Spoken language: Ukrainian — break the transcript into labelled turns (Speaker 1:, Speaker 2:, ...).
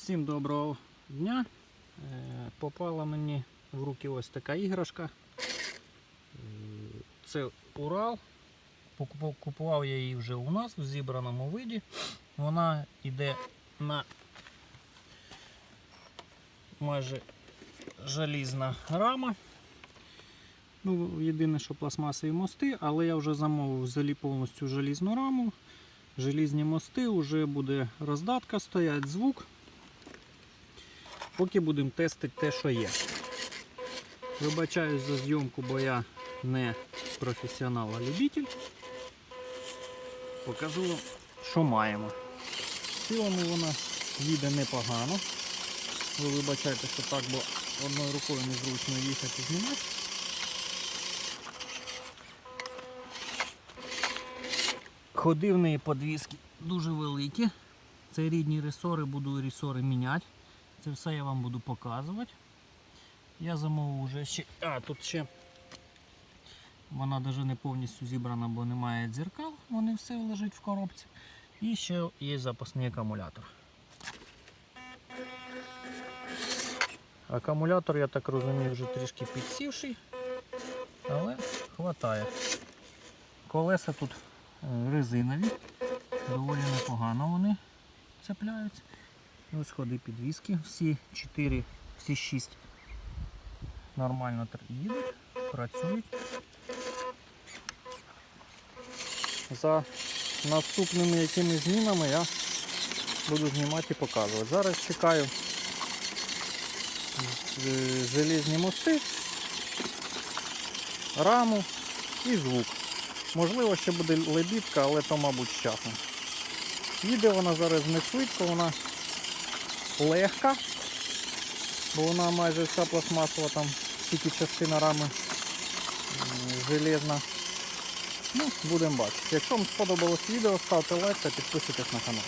Speaker 1: Всім доброго дня. Е, Попала мені в руки ось така іграшка. Е, Це Урал. Купував я її вже у нас в зібраному виді. Вона йде на майже желізна рама. Ну, єдине, що пластмасові мости, але я вже замовив взагалі повністю желізну раму. Желізні мости, вже буде роздатка, стоять звук. Поки будемо тестити те, що є. Вибачаюсь за зйомку, бо я не професіонал, а любитель. Покажу вам, що маємо. В цілому вона їде непогано. Ви вибачайте, що так, бо одною рукою незручно їхати знімати. Ходи в неї подвіски дуже великі. Це рідні ресори, буду ресори міняти. Це все я вам буду показувати. Я замовив вже ще. А, тут ще вона навіть не повністю зібрана, бо немає дзеркал, вони все лежать в коробці. І ще є запасний акумулятор. Акумулятор, я так розумію, вже трішки підсівший, але хватає. Колеса тут е, резинові, доволі непогано вони цепляються. Ось ходи підвіски, всі 4, всі 6 нормально їдуть, працюють. За наступними якимись змінами я буду знімати і показувати. Зараз чекаю з- желізні мости, раму і звук. Можливо, ще буде лебідка, але то, мабуть, часом. Їде вона зараз не швидко, вона легка, бо вона майже вся пластмасова, там тільки частина рами железна. Ну, будемо бачити. Якщо вам сподобалось відео, ставте лайк та підписуйтесь на канал.